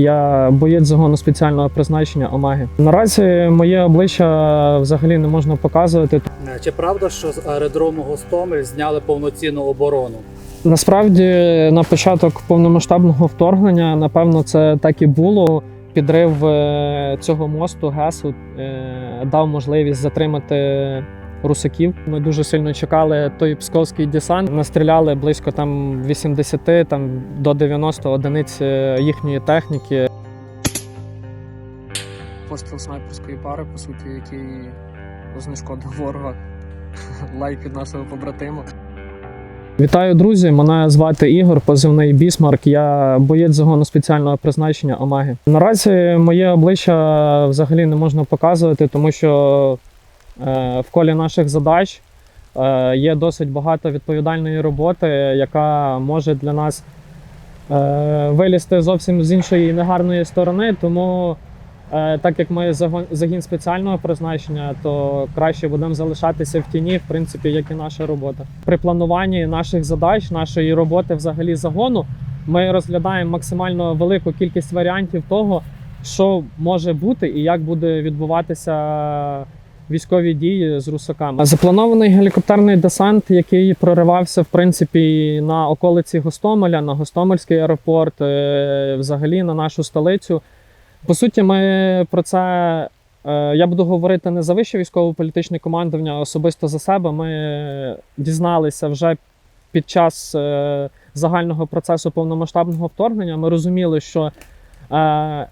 я боєць загону спеціального призначення Омеги. Наразі моє обличчя взагалі не можна показувати. Е, Чи правда, що з аеродрому Гостомель зняли повноцінну оборону? Насправді, на початок повномасштабного вторгнення, напевно, це так і було. Підрив е, цього мосту ГЕСу е, дав можливість затримати русаків. Ми дуже сильно чекали той псковський десант. Настріляли близько там 80 там, до 90 одиниць е, їхньої техніки. Постріл снайперської пари, по суті, який знешкодив ворога. Лайк від нашого побратима. Вітаю, друзі! Мене звати Ігор, позивний Бісмарк. Я боєць загону спеціального призначення Омеги. Наразі моє обличчя взагалі не можна показувати, тому що в колі наших задач е, є досить багато відповідальної роботи, яка може для нас е, вилізти зовсім з іншої негарної сторони. Тому, е, так як ми загін спеціального призначення, то краще будемо залишатися в тіні, в принципі, як і наша робота. При плануванні наших задач, нашої роботи, взагалі загону, ми розглядаємо максимально велику кількість варіантів того, що може бути і як буде відбуватися військові дії з русаками. Запланований гелікоптерний десант, який проривався в принципі на околиці Гостомеля, на Гостомельський аеропорт, е, взагалі на нашу столицю. По суті, ми про це е, я буду говорити не за вище військово-політичне командування, а особисто за себе. Ми дізналися вже під час е, загального процесу повномасштабного вторгнення. Ми розуміли, що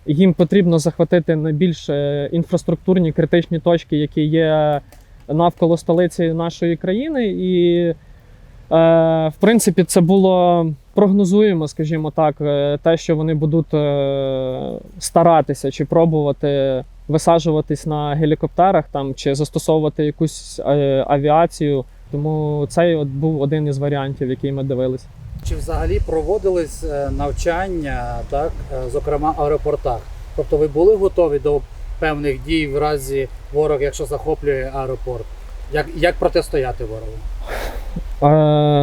їм потрібно захватити найбільш е, інфраструктурні критичні точки, які є навколо столиці нашої країни. І, е, в принципі, це було прогнозуємо, скажімо так, е, те, що вони будуть старатися чи пробувати висаджуватись на гелікоптерах там чи застосовувати якусь авіацію. Тому цей от був один із варіантів, який ми дивилися. Чи взагалі проводились е, навчання, так, е, зокрема в аеропортах? Тобто ви були готові до певних дій в разі ворог, якщо захоплює аеропорт? Як, як протистояти ворогу?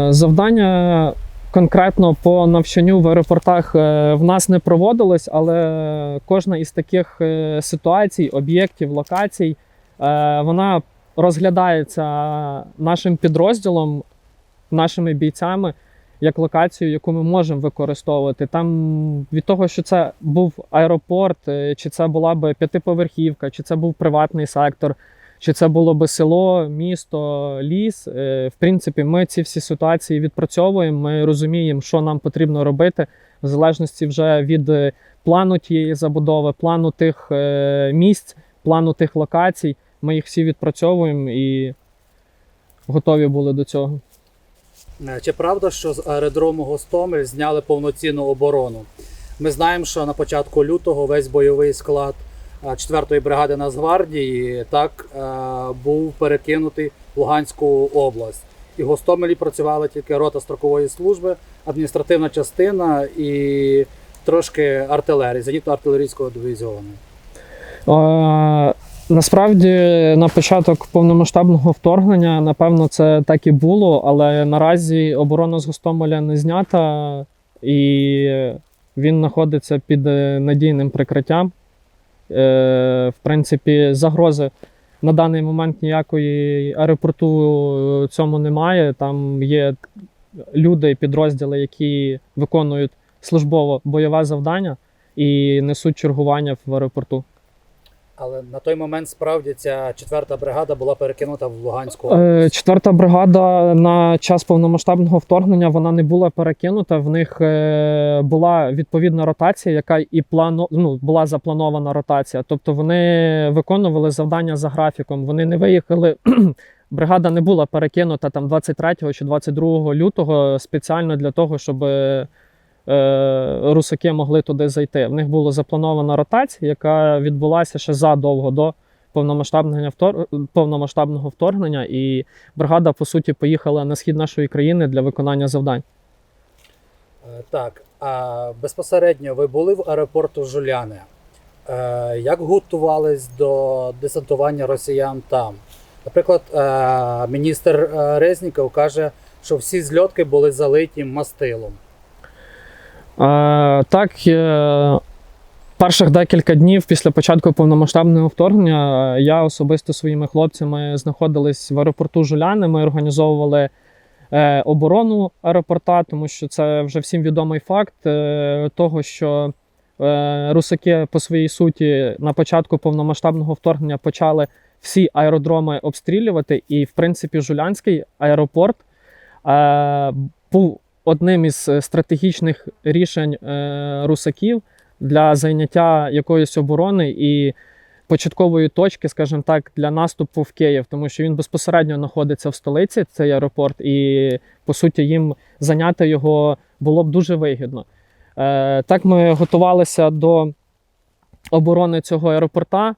Е, Завдання конкретно по навчанню в аеропортах в нас не проводилось, але кожна із таких ситуацій, об'єктів, локацій, вона розглядається нашим підрозділом, нашими бійцями як локацію, яку ми можемо використовувати. Там від того, що це був аеропорт, е, чи це була би п'ятиповерхівка, чи це був приватний сектор. Чи це було би село, місто, ліс? Е, В принципі, ми ці всі ситуації відпрацьовуємо. Ми розуміємо, що нам потрібно робити, в залежності вже від е, плану тієї забудови, плану тих місць, плану тих локацій. Ми їх всі відпрацьовуємо і готові були до цього. Е, Чи правда, що з аеродрому Гостомель зняли повноцінну оборону? Ми знаємо, що на початку лютого весь бойовий склад е, 4-ї бригади Нацгвардії так е, був перекинутий в Луганську область. І в Гостомелі працювала тільки рота строкової служби, адміністративна частина і трошки артилерії, зенітно-артилерійського дивізіону. Е, Насправді, на початок повномасштабного вторгнення, напевно, це так і було, але наразі оборона з Гостомеля не знята, і він знаходиться під е, надійним прикриттям. Е, В принципі, загрози на даний момент ніякої аеропорту цьому немає. Там є люди, підрозділи, які виконують службово бойове завдання і несуть чергування в аеропорту. Але на той момент справді ця 4-та бригада була перекинута в Луганську область. Е, Четверта бригада на час повномасштабного вторгнення вона не була перекинута. В них е, була відповідна ротація, яка і плану, ну, була запланована ротація. Тобто вони виконували завдання за графіком. Вони не виїхали. Бригада не була перекинута там 23 чи 22 лютого спеціально для того, щоб е, русаки могли туди зайти. В них була запланована ротація, яка відбулася ще задовго до повномасштабного втор... повномасштабного вторгнення, і бригада, по суті, поїхала на схід нашої країни для виконання завдань. Е, Так, а безпосередньо ви були в аеропорту Жуляни. Е, Як готувались до десантування росіян там? Наприклад, е, міністр е, Резніков каже, що всі зльотки були залиті мастилом. Е, так, е, перших декілька днів після початку повномасштабного вторгнення е, я особисто своїми хлопцями знаходились в аеропорту Жуляни. Ми організовували оборону аеропорта, тому що це вже всім відомий факт того, що русаки по своїй суті на початку повномасштабного вторгнення почали всі аеродроми обстрілювати. І, в принципі, Жулянський аеропорт був одним із е, стратегічних рішень е, русаків для зайняття якоїсь оборони і початкової точки, скажімо так, для наступу в Київ, тому що він безпосередньо знаходиться в столиці, цей аеропорт, і по суті їм зайняти його було б дуже вигідно. Е, так ми готувалися до оборони цього аеропорта.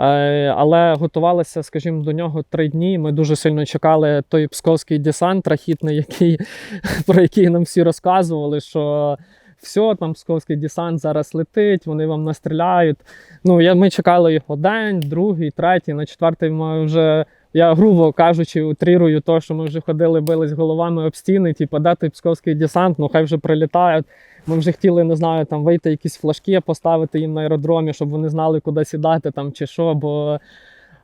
Е, Але готувалися, скажімо, до нього три дні. Ми дуже сильно чекали той псковський десант рахітний, який, про який нам всі розказували, що все, там псковський десант зараз летить, вони вам настріляють. Ну, я, ми чекали його день, другий, третій, на четвертий ми вже. Я грубо кажучи, утрірую то, що ми вже ходили, бились головами об стіни, типу, той псковський десант, ну хай вже прилітають. Ми вже хотіли, не знаю, там вийти якісь флажки, поставити їм на аеродромі, щоб вони знали, куди сідати там чи що. Бо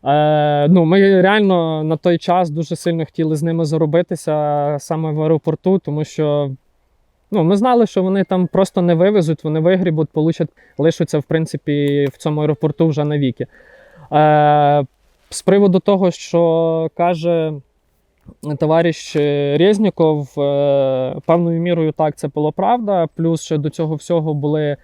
е, ну, ми реально на той час дуже сильно хотіли з ними заробитися саме в аеропорту, тому що ну, ми знали, що вони там просто не вивезуть, вони вигрібуть, получать, лишаться, в принципі, в цьому аеропорту вже навіки. Е, з приводу того, що каже товариш Резніков, е, певною мірою так, це було правда. Плюс ще до цього всього були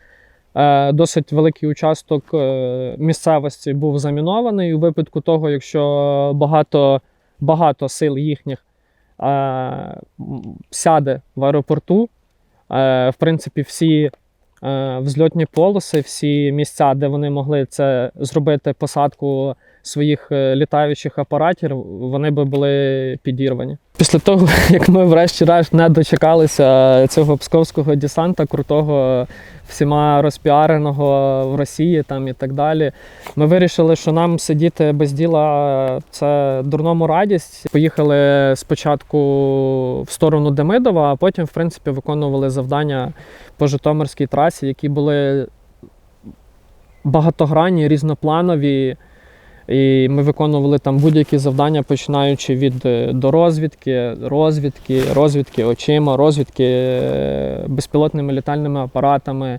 е, досить великий участок е, місцевості був замінований у випадку того, якщо багато, багато сил їхніх сяде в аеропорту. В принципі, всі взльотні полоси, всі місця, де вони могли це зробити посадку своїх е, літаючих апаратів, вони би були підірвані. Після того, як ми врешті-решт не дочекалися цього псковського десанта, крутого, всіма розпіареного в Росії там і так далі, ми вирішили, що нам сидіти без діла це дурному радість. Поїхали спочатку в сторону Демидова, а потім, в принципі, виконували завдання по Житомирській трасі, які були багатогранні, різнопланові. І ми виконували там будь-які завдання, починаючи від е, дорозвідки, розвідки, розвідки очима, розвідки е, безпілотними літальними апаратами,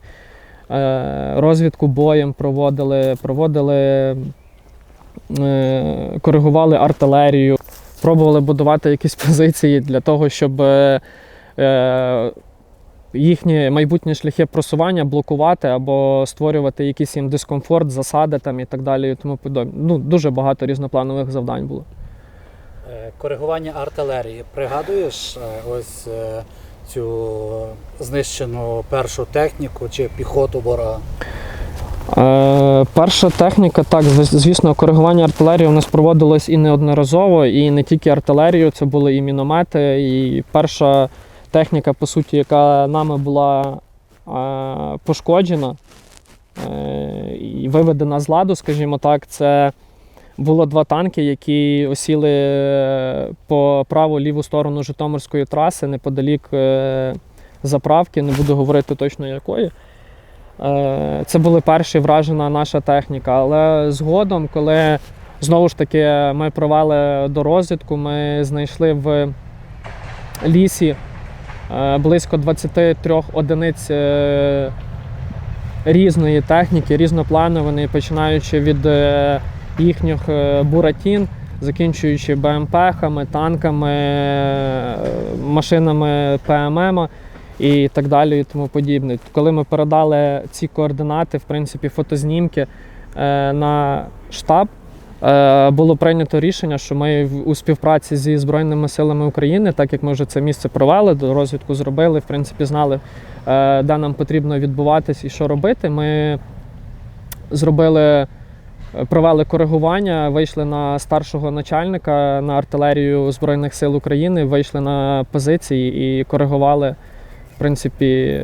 е, розвідку боєм проводили, проводили, коригували артилерію, пробували будувати якісь позиції для того, щоб їхні майбутні шляхи просування блокувати або створювати якийсь їм дискомфорт, засади там і так далі. І тому подобне. Ну, дуже багато різнопланових завдань було. Е, Коригування артилерії. Пригадуєш е, ось е, цю знищену першу техніку чи піхоту ворога? Е, перша техніка, так, звісно, коригування артилерії у нас проводилось і неодноразово, і не тільки артилерію, це були і міномети. І перша техніка, по суті, яка нами була е, пошкоджена е, і виведена з ладу, скажімо так, це було два танки, які осіли е, по праву ліву сторону Житомирської траси неподалік заправки, не буду говорити точно якої. Це була перша вражена наша техніка. Але згодом, коли знову ж таки ми провели до розвідку, ми знайшли в лісі близько 23 одиниць е, різної техніки, різнопланової, починаючи від е, їхніх е, буратін, закінчуючи БМП-хами, танками, е, машинами ПММ і так далі, і тому подібне. Коли ми передали ці координати, в принципі, фотознімки е, на штаб, е, було прийнято рішення, що ми у співпраці зі Збройними силами України, так як ми вже це місце провели, до розвідку зробили, в принципі, знали, е, де нам потрібно відбуватись і що робити. Ми зробили. е, Провели коригування, вийшли на старшого начальника на артилерію Збройних сил України, вийшли на позиції і коригували в принципі,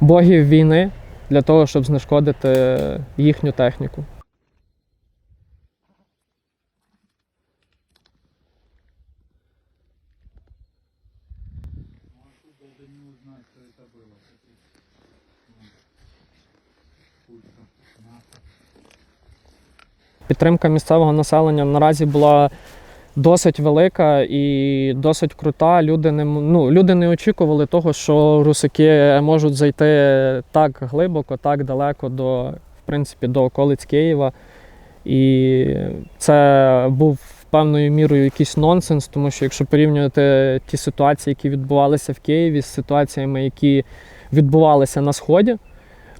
богів війни для того, щоб знешкодити їхню техніку. Підтримка місцевого населення наразі була досить велика і досить крута. Люди не, ну, люди не очікували того, що русаки можуть зайти так глибоко, так далеко до, в принципі, до околиць Києва. І це був певною мірою якийсь нонсенс, тому що якщо порівнювати ті ситуації, які відбувалися в Києві з ситуаціями, які відбувалися на Сході,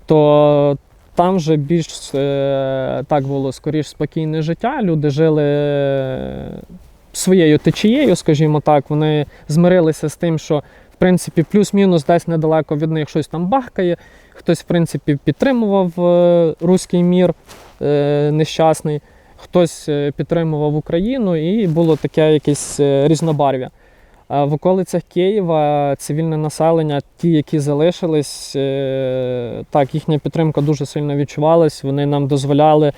то там вже більш е, так було скоріш спокійне життя. Люди жили своєю течією, скажімо так. Вони змирилися з тим, що в принципі плюс-мінус десь недалеко від них щось там бахкає. Хтось, в принципі, підтримував е, руський мір е, нещасний, хтось е, підтримував Україну, і було таке якесь е, різнобарв'я. В околицях Києва цивільне населення, ті, які залишились, е, так, їхня підтримка дуже сильно відчувалась. Вони нам дозволяли,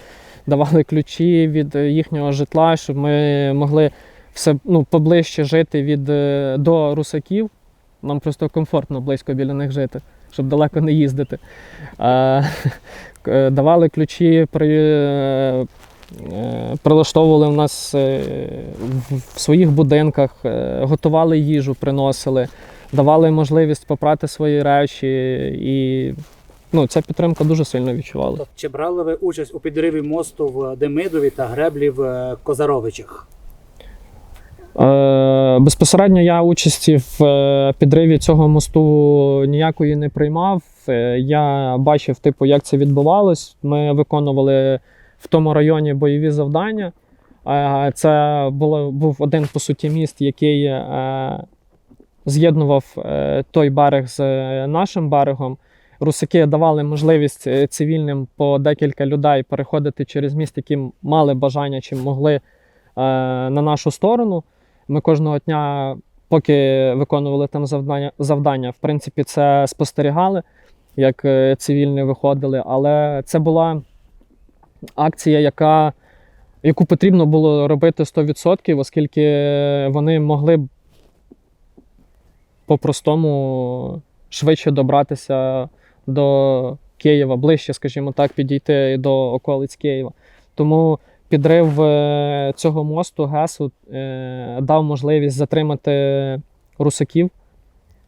давали ключі від їхнього житла, щоб ми могли все ну, поближче жити від, до русаків. Нам просто комфортно близько біля них жити, щоб далеко не їздити. Давали ключі, при, прилаштовували в нас е, в- своїх будинках, е, готували їжу, приносили, давали можливість попрати свої речі. І ну, ця підтримка дуже сильно відчувалася. Тобто, Чи брали ви участь у підриві мосту в Демидові та греблі в е, Козаровичах? Е, Безпосередньо я участі в е, підриві цього мосту ніякої не приймав. Е, Я бачив, типу, як це відбувалось. Ми виконували в тому районі бойові завдання. Е, Це було, був один, по суті, міст, який е, з'єднував е, той берег з нашим берегом. Русаки давали можливість цивільним по декілька людей переходити через міст, які мали бажання чи могли на нашу сторону. Ми кожного дня, поки виконували там завдання, завдання, в принципі, це спостерігали, як цивільні виходили. Але це була акція, яка, яку потрібно було робити 100%, оскільки вони могли б по-простому швидше добратися до Києва, ближче, скажімо так, підійти до околиць Києва. Тому підрив е, цього мосту ГЕСу е, дав можливість затримати русаків.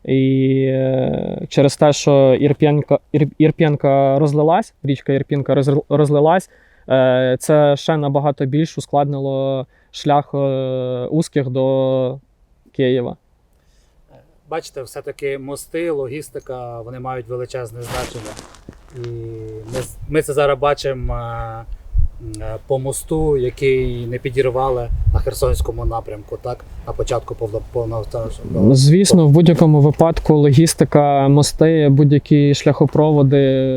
І е, через те, що Ірп'янка, Ір, Ірп'янка розлилась, річка Ірпінка роз- розлилась, е, це ще набагато більш ускладнило шлях е, узких до Києва. Бачите, все-таки мости, логістика, вони мають величезне значення. І ми, ми це зараз бачимо по мосту, який не підірвали на Херсонському напрямку, так? На початку повно- повномасштабного. Звісно, в будь-якому випадку логістика, мости, будь-які шляхопроводи,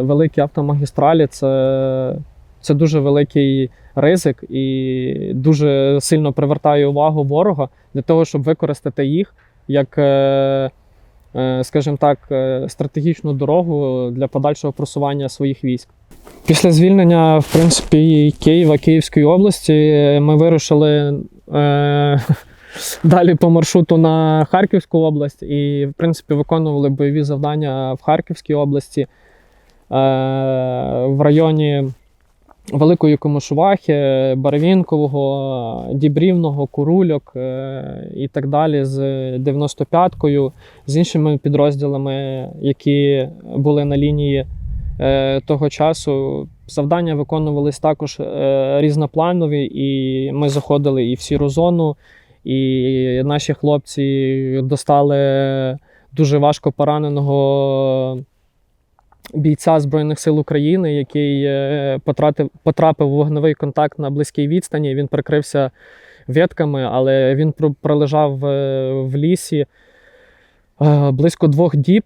великі автомагістралі це, це дуже великий ризик і дуже сильно привертає увагу ворога для того, щоб використати їх як, е, е, скажімо так, е, стратегічну дорогу для подальшого просування своїх військ. Після звільнення, в принципі, Києва, Київської області, ми вирушили. Е, далі по маршруту на Харківську область і, в принципі, виконували бойові завдання в Харківській області, е, в районі Великої Комишувахи, Барвінкового, Дібрівного, Курульок е, і так далі з 95-кою, з іншими підрозділами, які були на лінії е, того часу. Завдання виконувались також е, різнопланові, і ми заходили і в сіру зону, і наші хлопці достали дуже важко пораненого бійця Збройних сил України, який е, потратив, потрапив у вогневий контакт на близькій відстані. Він прикрився ветками, але він пролежав е, в лісі е, близько двох діб.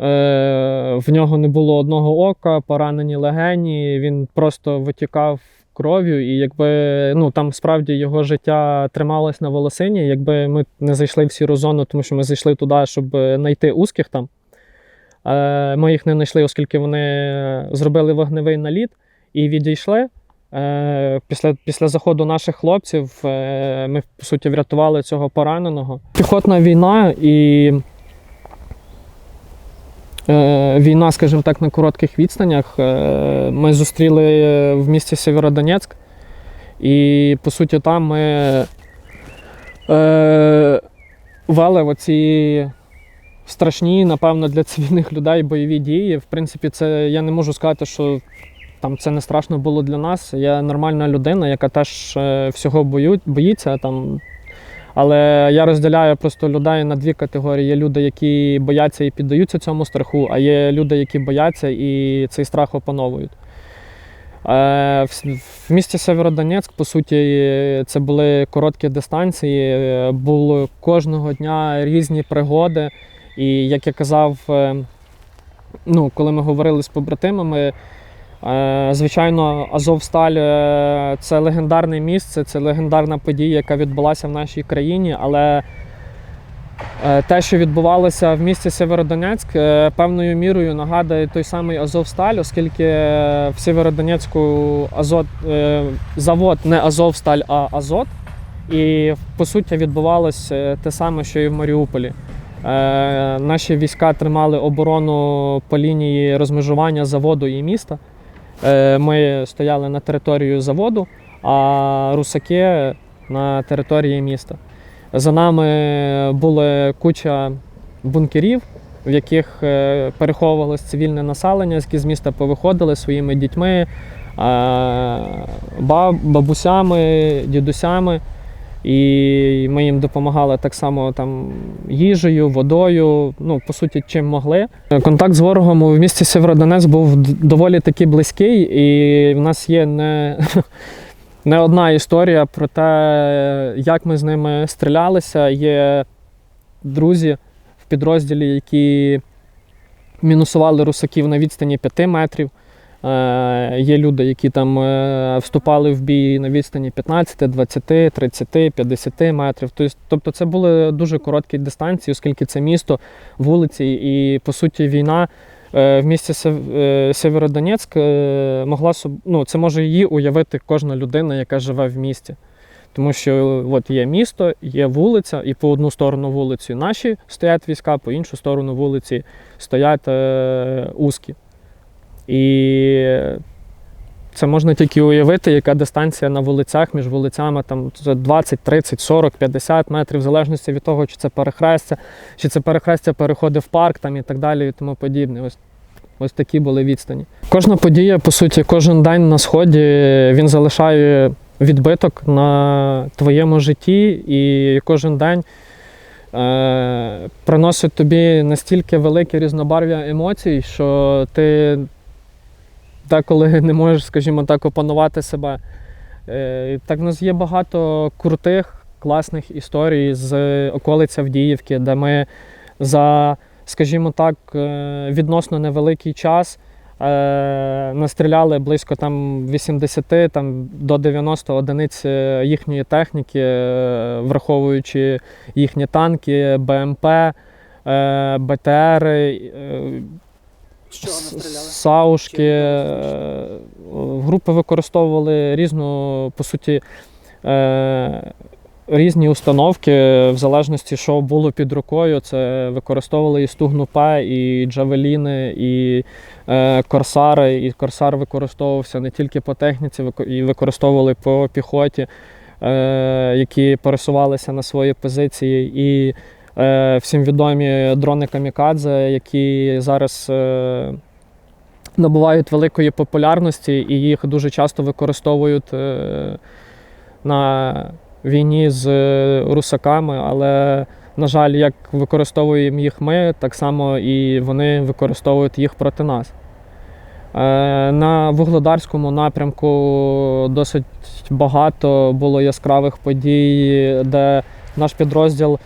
Е, В нього не було одного ока, поранені легені. Він просто витікав кров'ю, і якби ну там справді його життя трималось на волосині, якби ми не зайшли в сіру зону, тому що ми зайшли туди, щоб знайти узких там. Е, Ми їх не знайшли, оскільки вони зробили вогневий наліт і відійшли. Е, Після, після заходу наших хлопців ми, по суті, врятували цього пораненого. Піхотна війна, і війна, скажімо так, на коротких відстанях. Е, Ми зустріли в місті Сєвєродонецьк, і по суті там ми е, вели оці страшні, напевно, для цивільних людей бойові дії. В принципі, це я не можу сказати, що там це не страшно було для нас. Я нормальна людина, яка теж е, всього бою, боїться. Там. Але я розділяю просто людей на дві категорії. Є люди, які бояться і піддаються цьому страху, а є люди, які бояться і цей страх опановують. Е, В, місті Северодонецьк, по суті, це були короткі дистанції, е, було кожного дня різні пригоди. І як я казав, е, ну, коли ми говорили з побратимами, звичайно, Азовсталь е, це легендарне місце, це легендарна подія, яка відбулася в нашій країні. Але е, те, що відбувалося в місті Северодонецьк, е, певною мірою нагадує той самий Азовсталь, оскільки е, в Северодонецьку Азот, е, завод не Азовсталь, а Азот. І по суті відбувалося е, те саме, що і в Маріуполі. Е, Наші війська тримали оборону по лінії розмежування заводу і міста. Е, Ми стояли на території заводу, а русаки на території міста. За нами була куча бункерів, в яких е, переховувалось цивільне населення, які з міста повиходили своїми дітьми, е, баб- бабусями, дідусями. І ми їм допомагали так само там їжею, водою, ну по суті, чим могли. Контакт з ворогом у місті Сєвєродонецьк був доволі таки близький, і в нас є не, не одна історія про те, як ми з ними стрілялися. Є друзі в підрозділі, які мінусували русаків на відстані 5 метрів. Е, Є люди, які там е, вступали в бій на відстані 15, 20, 30, 50 метрів. Тобто- це були дуже короткі дистанції, оскільки це місто, вулиці, і по суті війна е, в місті Сєвєродонецьк могла ну, це може її уявити кожна людина, яка живе в місті. Тому що от є місто, є вулиця, і по одну сторону вулиці наші стоять війська, по іншу сторону вулиці стоять е, узкі. І це можна тільки уявити, яка дистанція на вулицях між вулицями там це 20, 30, 40, 50 метрів, в залежності від того, чи це перехрестя, чи це перехрестя переходить в парк там, і так далі, і тому подібне. Ось, ось такі були відстані. Кожна подія, по суті, кожен день на сході він залишає відбиток на твоєму житті, і кожен день е, приносить тобі настільки велике різнобарв'я емоцій, що ти деколи не можеш, скажімо так, опанувати себе. Е, Так, в нас є багато крутих, класних історій з околиць Авдіївки, де ми за, скажімо так, е, відносно невеликий час е, настріляли близько там 80 там, до 90 одиниць їхньої техніки, враховуючи їхні танки, БМП, е, БТРи. е, Що настріляли? Саушки. Е, Групи використовували різну, по суті, е, різні установки, в залежності, що було під рукою. Це використовували і Стугну-П, і Джавеліни, і е, Корсари. І Корсар використовувався не тільки по техніці, і використовували по піхоті, які пересувалися на свої позиції. І всім відомі дрони Камікадзе, які зараз е, набувають великої популярності, і їх дуже часто використовують е, на війні з е, русаками. Але, на жаль, як використовуємо їх ми, так само і вони використовують їх проти нас. Е, На Вугледарському напрямку досить багато було яскравих подій, де наш підрозділ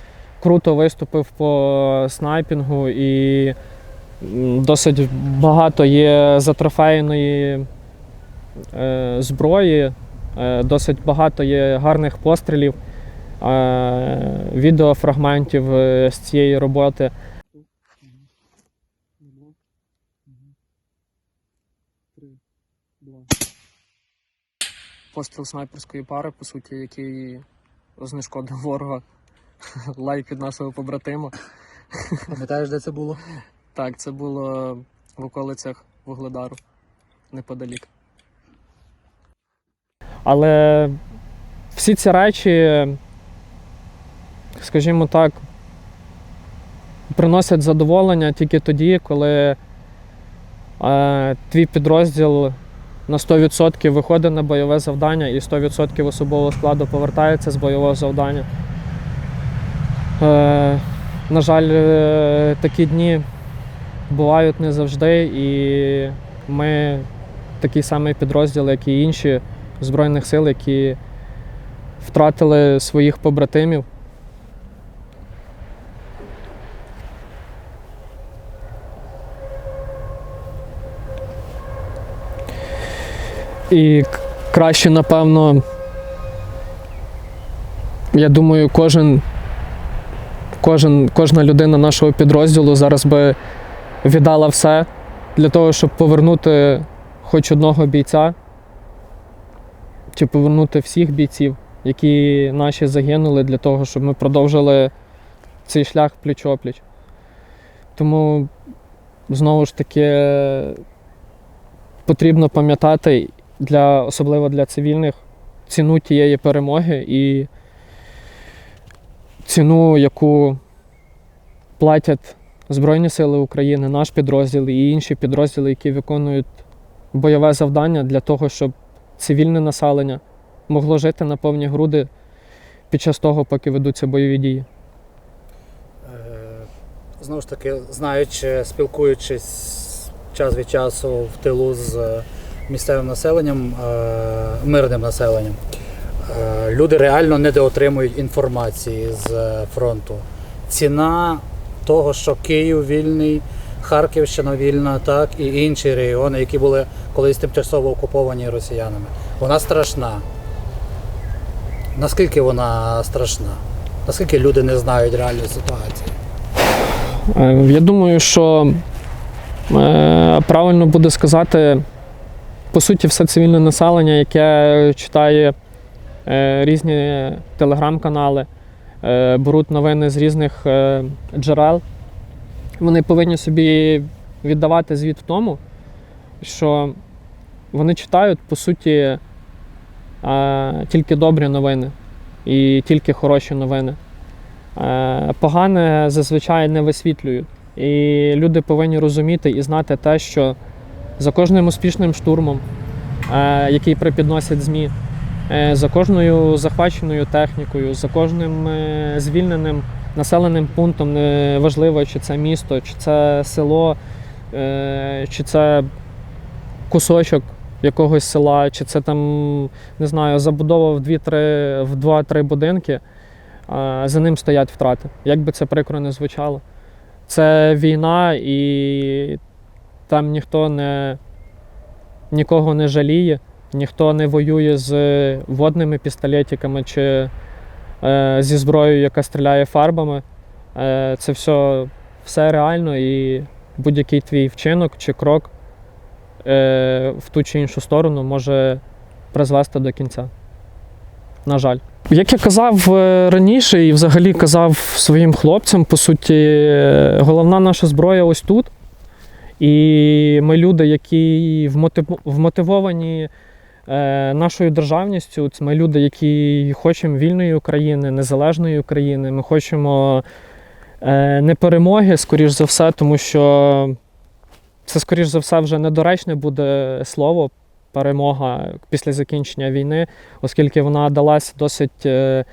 круто виступив по снайпінгу і досить багато є затрофейної е, зброї, е, досить багато є гарних пострілів, е, відеофрагментів з цієї роботи. Постріл снайперської пари, по суті, який знешкодив ворога. Лайк від нашого побратима. Пам'ятаєш, де це було? Так, це було в околицях Вугледару, неподалік. Але всі ці речі, скажімо так, приносять задоволення тільки тоді, коли е, твій підрозділ на 100% виходить на бойове завдання і 100% особового складу повертається з бойового завдання. Е, на жаль, е, такі дні бувають не завжди, і ми такий самий підрозділ, як і інші Збройних сил, які втратили своїх побратимів. І краще, напевно, я думаю, кожен, кожен, кожна людина нашого підрозділу зараз би віддала все для того, щоб повернути хоч одного бійця, чи повернути всіх бійців, які наші загинули, для того, щоб ми продовжили цей шлях пліч-опліч. Тому знову ж таки потрібно пам'ятати для, особливо для цивільних, ціну тієї перемоги і ціну, яку платять Збройні Сили України, наш підрозділ і інші підрозділи, які виконують бойове завдання для того, щоб цивільне населення могло жити на повні груди під час того, поки ведуться бойові дії. Е, Знову ж таки, знаючи, спілкуючись час від часу в тилу з місцевим населенням, е, мирним населенням, люди реально недоотримують інформації з е, фронту. Ціна того, що Київ вільний, Харківщина вільна, так і інші регіони, які були колись тимчасово окуповані росіянами, вона страшна. Наскільки вона страшна? Наскільки люди не знають реальної ситуації? Е, Я думаю, що е, правильно буде сказати, по суті, все цивільне населення, яке читає е, різні телеграм-канали, е, беруть новини з різних е, джерел, вони повинні собі віддавати звіт в тому, що вони читають, по суті, е, тільки добрі новини і тільки хороші новини. Е, Погане зазвичай не висвітлюють. І люди повинні розуміти і знати те, що за кожним успішним штурмом, е, який припідносять ЗМІ, е, за кожною захваченою технікою, за кожним е, звільненим населеним пунктом, неважливо, чи це місто, чи це село, е, чи це кусочок якогось села, чи це там, не знаю, забудова в 2-3 в 2-3 будинки за ним стоять втрати. Як би це прикро не звучало. Це війна, і там ніхто не нікого не жаліє, ніхто не воює з водними пістолетиками чи е, зі зброєю, яка стріляє фарбами. Е, це все, все реально і будь-який твій вчинок чи крок е, в ту чи іншу сторону може призвести до кінця. На жаль. Як я казав е, раніше, і взагалі казав своїм хлопцям, по суті, е, головна наша зброя ось тут. І ми люди, які вмотивовані е, нашою державністю. Ми люди, які хочемо вільної України, незалежної України. Ми хочемо е, не перемоги, скоріш за все, тому що це, скоріш за все, вже недоречне буде слово перемога після закінчення війни, оскільки вона далась досить е,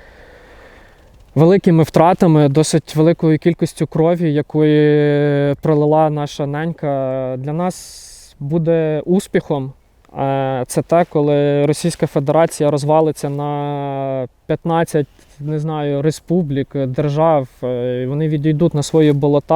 великими втратами, досить великою кількістю крові, якої пролила наша ненька. Для нас буде успіхом. Е, Це те, коли Російська Федерація розвалиться на 15 не знаю, республік, держав, е, і вони відійдуть на свої болота.